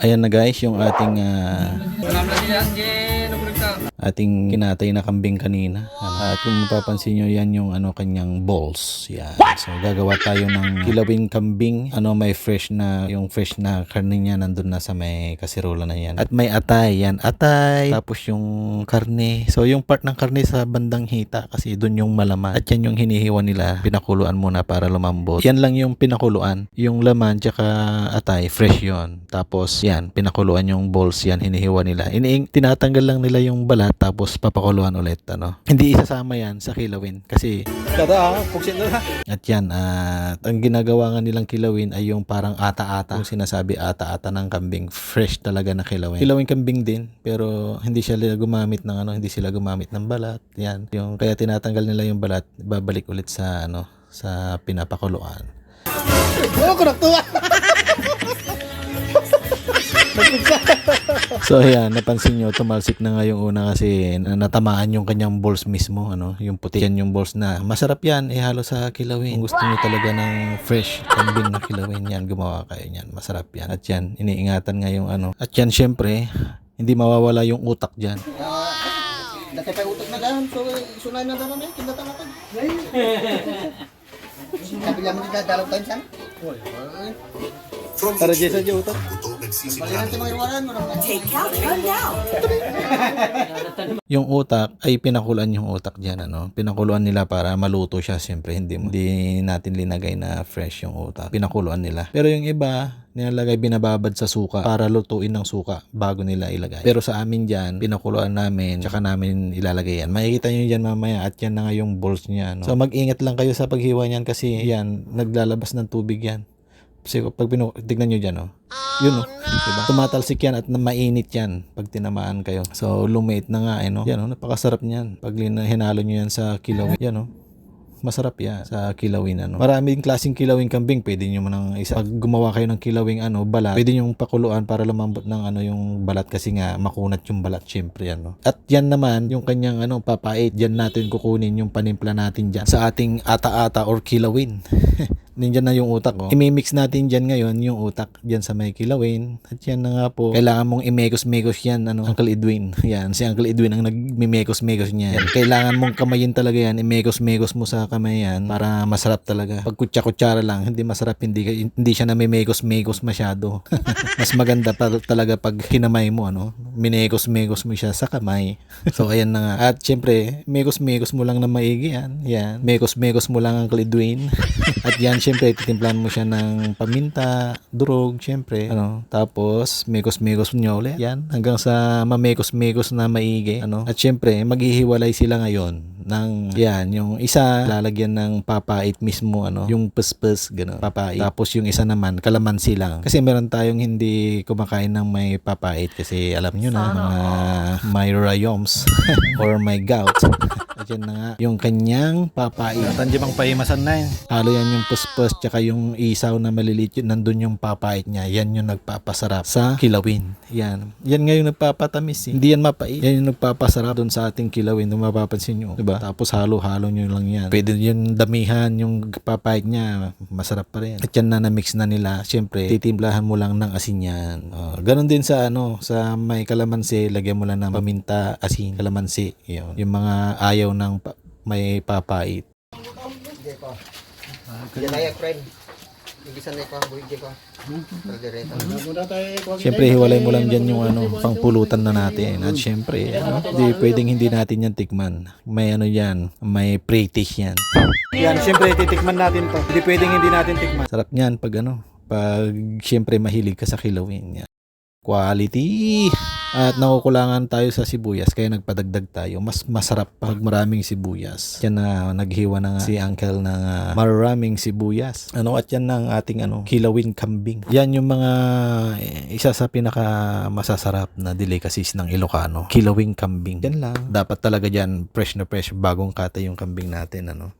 Ayan na guys, yung ating ah, ating kinatay na kambing kanina. Ano, At kung mapapansin nyo, yan yung ano kanyang balls. Yan. So gagawa tayo ng kilawing kambing. Ano may fresh na, yung fresh na karne niya nandun na sa may kasirola na yan. At may atay. Yan, atay. Tapos yung karne. So yung part ng karne sa bandang hita kasi dun yung malaman. At yan yung hinihiwa nila. Pinakuluan muna para lumambot. Yan lang yung pinakuluan. Yung laman tsaka atay, fresh yon. Tapos yan, pinakuluan yung balls yan, hinihiwa nila. Iniing, tinatanggal lang nila yung balat tapos papakuluan ulit. Ano. Hindi isasama yan sa kilawin kasi Dada, puksin na. at yan, at ang ginagawa nga nilang kilawin ay yung parang ata-ata. Yung sinasabi ata-ata ng kambing. Fresh talaga na kilawin. Kilawin kambing din, pero hindi sila gumamit ng ano, hindi sila gumamit ng balat. Yan. Yung, kaya tinatanggal nila yung balat, babalik ulit sa ano, sa pinapakuluan. Oo, kurak to. So ayan, napansin nyo, tumalsik na nga yung una kasi na- natamaan yung kanyang balls mismo, ano, yung puti. Yan yung balls na masarap yan, ihalo sa kilawin. Kung gusto nyo talaga ng fresh kambing na kilawin yan, gumawa kayo yan. Masarap yan. At yan, iniingatan nga yung ano. At yan, syempre, hindi mawawala yung utak dyan. Dati pa utak na. So, sunay na daan na. Kinda tanga ka. Sabi lang mo nila dalaw tayo saan? Para dyan sa utak. Mo. Take out rundown. Yung utak ay pinakulan yung utak dyan, ano. Pinakuluan nila para maluto siya, siyempre. Hindi, hindi natin linagay na fresh yung utak. Pinakuluan nila. Pero yung iba, nilalagay binababad sa suka para lutuin ng suka bago nila ilagay. Pero sa amin dyan, pinakuluan namin, tsaka namin ilalagay yan. Makikita nyo dyan mamaya at yan na nga yung balls niya. No? So mag-ingat lang kayo sa paghiwa niyan kasi yan, naglalabas ng tubig yan. Kasi pag pinu- tignan nyo dyan, oh. Yun, oh. Diba? Tumatalsik yan at mainit yan pag tinamaan kayo. So, lumate na nga, eh, no? Yan, oh. Napakasarap niyan. Pag hinalo nyo yan sa kilawin, yan, oh. Masarap yan sa kilawin ano. Maraming klaseng kilawing kambing. Pwede nyo manang isa. Pag gumawa kayo ng kilawing ano, balat, pwede nyo pakuluan para lumambot ng ano yung balat kasi nga makunat yung balat syempre ano. At yan naman yung kanyang ano papait. Diyan natin kukunin yung panimpla natin diyan sa ating ata-ata or kilawin. Nandiyan na yung utak ko. Imimix natin dyan ngayon yung utak dyan sa may kilawin. At yan na nga po. Kailangan mong imekos-mekos yan, ano, Uncle Edwin. Yan, si Uncle Edwin ang nagmimekos-mekos niya. Yan. Kailangan mong kamayin talaga yan. Imekos-mekos mo sa kamay yan para masarap talaga. Pag kutsa-kutsara lang, hindi masarap. Hindi, hindi siya na mekos-mekos masyado. Mas maganda pa talaga pag kinamay mo, ano, minekos-mekos mo siya sa kamay. so, ayan na nga. At syempre, mekos-mekos mo lang na maigi yan. Yan. Mekos-mekos mo lang Uncle Edwin. At yan, syempre, titimplahan mo siya ng paminta, durog, syempre. Ano, tapos, mekos-mekos nyo ulit. Yan, hanggang sa mamekos-mekos na maigi. Ano, at syempre, maghihiwalay sila ngayon ng, yan, yung isa, lalagyan ng papait mismo, ano, yung pus-pus, gano'n, papait. Tapos, yung isa naman, kalamansi lang. Kasi meron tayong hindi kumakain ng may papait kasi alam nyo na, mga may rayoms or may gout. Yan na nga, yung kanyang papait. Tanjim ang pahimasan na yun. Halo yan yung puspos tsaka yung isaw na maliliit yun, nandun yung papait niya. Yan yung nagpapasarap sa kilawin. Yan. Yan nga yung nagpapatamis eh. Hindi yan mapait. Yan yung nagpapasarap dun sa ating kilawin. Kung mapapansin nyo. Diba? Tapos halo-halo nyo lang yan. Pwede yung damihan yung papait niya. Masarap pa rin. At yan na na-mix na nila. Siyempre, titimplahan mo lang ng asin yan. Oh, ganon din sa ano, sa may kalamansi, lagyan mo lang ng paminta, asin, kalamansi. Yun. Yung mga ayaw ng pa- may papait. Yan ay friend. Ibisan na ko ang buhig ko. Siyempre, hiwalay mo lang dyan yung ano, pangpulutan na natin. At siyempre, ano, di, pwedeng hindi natin yan tikman. May ano yan, may pre-taste yan. Yan, siyempre titikman natin to. Hindi pwedeng hindi natin tikman. Sarap niyan pag ano, pag siyempre mahilig ka sa kilawin. Yan. Quality! At nakukulangan tayo sa sibuyas kaya nagpadagdag tayo. Mas masarap pag maraming sibuyas. Yan na naghiwa na nga si uncle ng ah, maraming sibuyas. Ano at yan ng ating ano, kilawin kambing. Yan yung mga eh, isa sa pinaka masasarap na delicacies ng Ilocano. Kilawing kambing. Yan lang. Dapat talaga dyan fresh na fresh bagong kata yung kambing natin ano.